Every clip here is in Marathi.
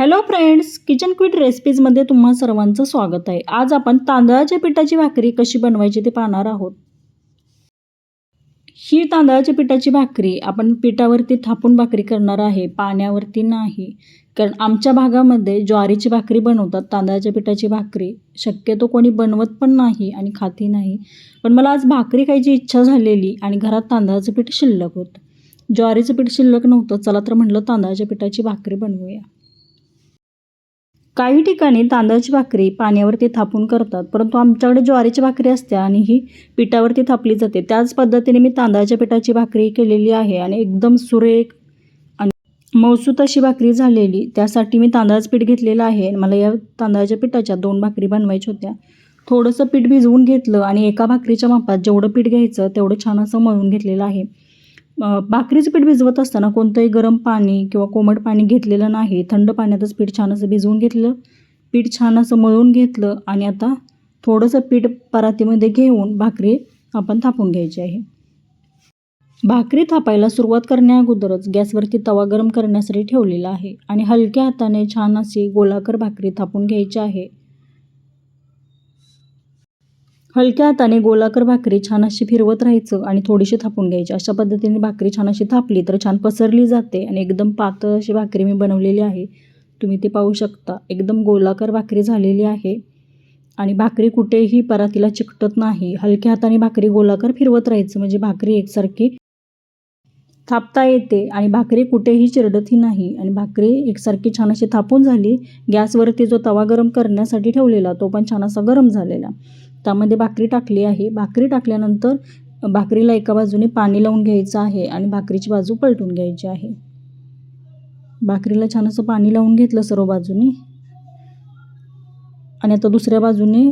हॅलो फ्रेंड्स किचन क्विट रेसिपीजमध्ये तुम्हा सर्वांचं स्वागत आहे. आज आपण तांदळाच्या पिठाची भाकरी कशी बनवायची ते पाहणार आहोत. ही तांदळाच्या पिठाची भाकरी आपण पिठावरती थापून भाकरी करणार आहे पाण्यावरती नाही. कारण आमच्या भागामध्ये ज्वारीची भाकरी बनवतात तांदळाच्या पिठाची भाकरी. शक्यतो कोणी बनवत पण नाही आणि खाती नाही. पण मला आज भाकरी खायची इच्छा झालेली आणि घरात तांदळाचं पीठ शिल्लक होतं. ज्वारीचं पीठ शिल्लक नव्हतं चला तर म्हटलं तांदळाच्या पिठाची भाकरी बनवूया. काही ठिकाणी तांदळाची भाकरी पाण्यावरती थापून करतात परंतु आमच्याकडे ज्वारीची भाकरी असते आणि ही पिठावरती थापली जाते. त्याच पद्धतीने मी तांदळाच्या पिठाची भाकरी केलेली आहे आणि एकदम सुरेख आणि मौसूत अशी भाकरी झालेली. त्यासाठी मी तांदळाचं पीठ घेतलेलं आहे. आणि मला या तांदळाच्या पिठाच्या दोन भाकरी बनवायच्या होत्या. थोडंसं पीठ भिजवून घेतलं आणि एका भाकरीच्या मापात जेवढं पीठ घ्यायचं तेवढं छान असं मळून घेतलेलं आहे. भाकरीचं पीठ भिजवत असताना कोणतंही गरम पाणी किंवा कोमट पाणी घेतलेलं नाही. थंड पाण्यातच पीठ छान असं भिजवून घेतलं. पीठ छान असं मळून घेतलं आणि आता थोडंसं पीठ परातीमध्ये घेऊन भाकरी आपण थापून घ्यायची आहे. भाकरी थापायला सुरुवात करण्याअगोदरच गॅसवरती तवा गरम करण्यासाठी ठेवलेला आहे आणि हलक्या हाताने छान अशी गोलाकार भाकरी थापून घ्यायची आहे. हलक्या हाताने गोलाकार भाकरी छान अशी फिरवत राहायचं आणि थोडीशी थापून घ्यायची. अशा पद्धतीने भाकरी छान अशी थापली तर छान पसरली जाते आणि एकदम पातळ अशी भाकरी मी बनवलेली आहे. तुम्ही ते पाहू शकता. एकदम गोलाकार भाकरी झालेली आहे आणि भाकरी कुठेही परातीला चिकटत नाही. हलक्या हाताने भाकरी गोलाकार फिरवत राहायचं म्हणजे भाकरी एकसारखी थापता येते आणि भाकरी कुठेही चिरडतही नाही. आणि भाकरी एकसारखी छान अशी थापून झाली गॅसवरती जो तवा गरम करण्यासाठी ठेवलेला तो पण छान असा गरम झालेला. त्यामध्ये भाकरी टाकली आहे. भाकरी टाकल्यानंतर भाकरीला एका बाजूने पाणी लावून घ्यायचं आहे आणि भाकरीची बाजू पलटून घ्यायची आहे. भाकरीला छान असं पाणी लावून घेतलं सर्व बाजूने. आणि आता दुसऱ्या बाजूने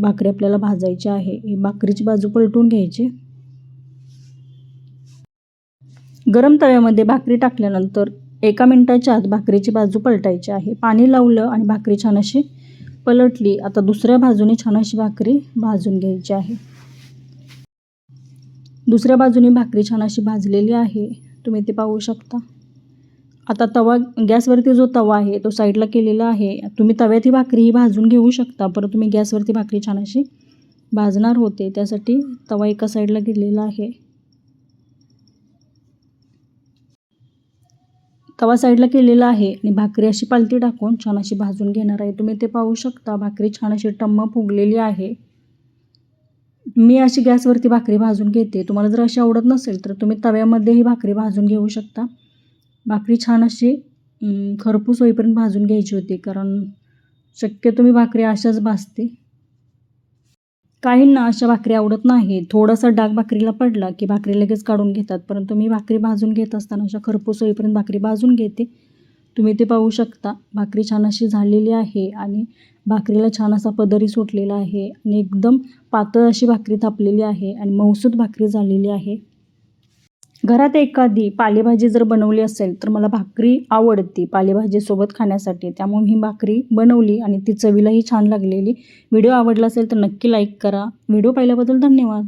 भाकरी आपल्याला भाजायची आहे. ही भाकरीची बाजू पलटून घ्यायची. गरम तव्यामध्ये भाकरी टाकल्यानंतर एका मिनटाच्या आत भाकरीची बाजू पलटायची आहे. पाणी लावलं आणि भाकरी छान अशी पलटली. आता दुसऱ्या बाजूने छान अशी भाकरी भाजून घ्यायची आहे. दुसऱ्या बाजूने भाकरी छान अशी भाजलेली आहे. तुम्ही ते पाहू शकता. आता तवा गॅसवरती जो तवा आहे तो साईडला केलेला आहे. तुम्ही तव्यात ही भाकरी ही भाजून घेऊ शकता परंतु तुम्ही गॅसवरती भाकरी छान अशी भाजणार होते. त्यासाठी तवा एका साईडला गेलेला आहे. तवा साईडला केलेला आहे आणि भाकरी अशी पालती टाकून छान अशी भाजून घेणार आहे. तुम्ही ते पाहू शकता भाकरी छान अशी टम्म फुगलेली आहे. मी अशी गॅसवरती भाकरी भाजून घेते. तुम्हाला जर अशी आवडत नसेल तर तुम्ही तव्यामध्येही भाकरी भाजून घेऊ शकता. भाकरी छान अशी खरपूस होईपर्यंत भाजून घ्यायची होती कारण शक्य तुम्ही भाकरी अशाच भाजते. काहींना अशा भाकरी आवडत नाही थोडासा डाग भाकरीला पडला की भाकरी लगेच काढून घेतात. परंतु मी भाकरी भाजून घेत असताना अशा खरपूस होईपर्यंत भाकरी भाजून घेते. तुम्ही ते पाहू शकता. भाकरी छान अशी झालेली आहे आणि भाकरीला छान असा पदरी सुटलेला आहे. आणि एकदम पातळ अशी भाकरी थापलेली आहे आणि मौसूद भाकरी झालेली आहे. घरात एखादी पालेभाजी जर बनवली असेल तर मला भाकरी आवडती पालेभाजीसोबत खाण्यासाठी. त्यामुळे मी भाकरी बनवली आणि ती चवीलाही छान लागलेली. व्हिडिओ आवडला असेल तर नक्की लाईक करा. व्हिडिओ पाहिल्याबद्दल धन्यवाद.